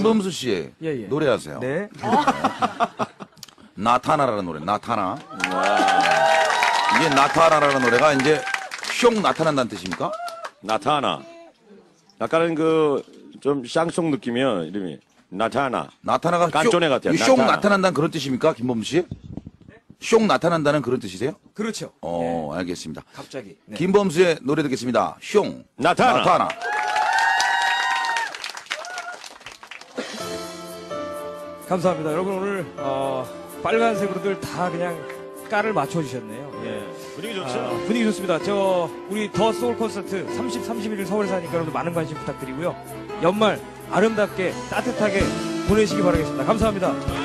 김범수 씨 예, 예. 노래하세요. 네. 나타나라는 노래. 나타나. 이게 나타나라는 노래가 이제 슝 나타난다는 뜻입니까? 나타나. 약간은 그, 좀 샹송 느낌이요, 이름이. 나타나. 나타나가 깐쪼네 슝- 같아요. 나타나. 나타난다는 그런 뜻입니까? 김범수 씨? 슝 나타난다는 그런 뜻이세요? 그렇죠. 어, 알겠습니다. 갑자기. 네. 김범수의 노래 듣겠습니다. 슝 나타나. 나타나. 감사합니다. 여러분 오늘 어, 빨간색으로들 다 그냥 깔을 맞춰주셨네요. 예. 분위기 좋죠? 아, 분위기 좋습니다. 저 우리 더 소울 콘서트 30, 31일 서울에서 하니까 여러분 많은 관심 부탁드리고요. 연말 아름답게 따뜻하게 보내시기 바라겠습니다. 감사합니다.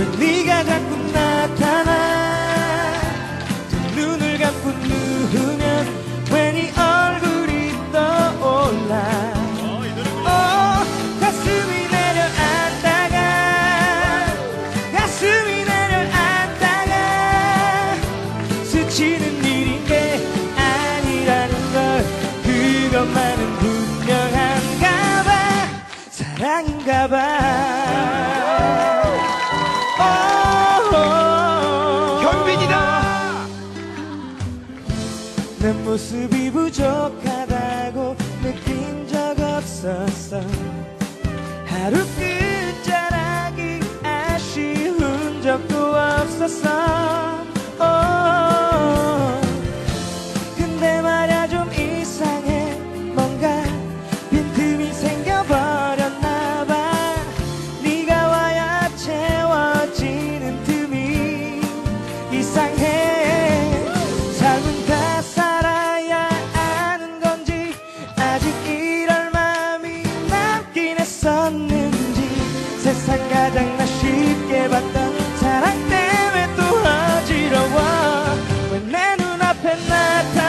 왜 네가 자꾸 나타나? 두 눈을 감고 누우면 왜네 얼굴이 떠올라. 어, 가슴이 내려앉다가 가슴이 내려앉다가 스치는 일인 게 아니라는 걸 그것만은 분명한가 봐. 사랑인가 봐 현빈이다 내 모습이 부족하다고 느낀 적 없었어 하루 끝자락이 아쉬운 적도 없었어 어. 이상해 삶은 다 살아야 아는 건지 아직 이럴 마음이 남긴 했었는지 세상 가장 나 쉽게 봤던 사랑 때문에 또 어지러워 왜 내 눈앞에 나타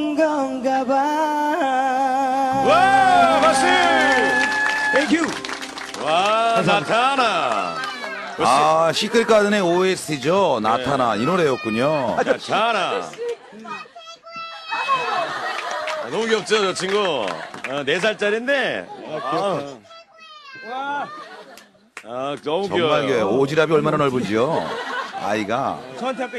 온 건가 봐 와, 박수! 땡큐 와, 나타나. 아, 시크릿 가든의 OST죠. 나타나. 이 노래였군요. 나타나. 아, 너무 귀엽죠, 저 친구. 어, 4살짜리인데. 아, 아, 너무 귀여워요. 정말 그 오지랖이 얼마나 넓은지요. 아이가. 저한테 아까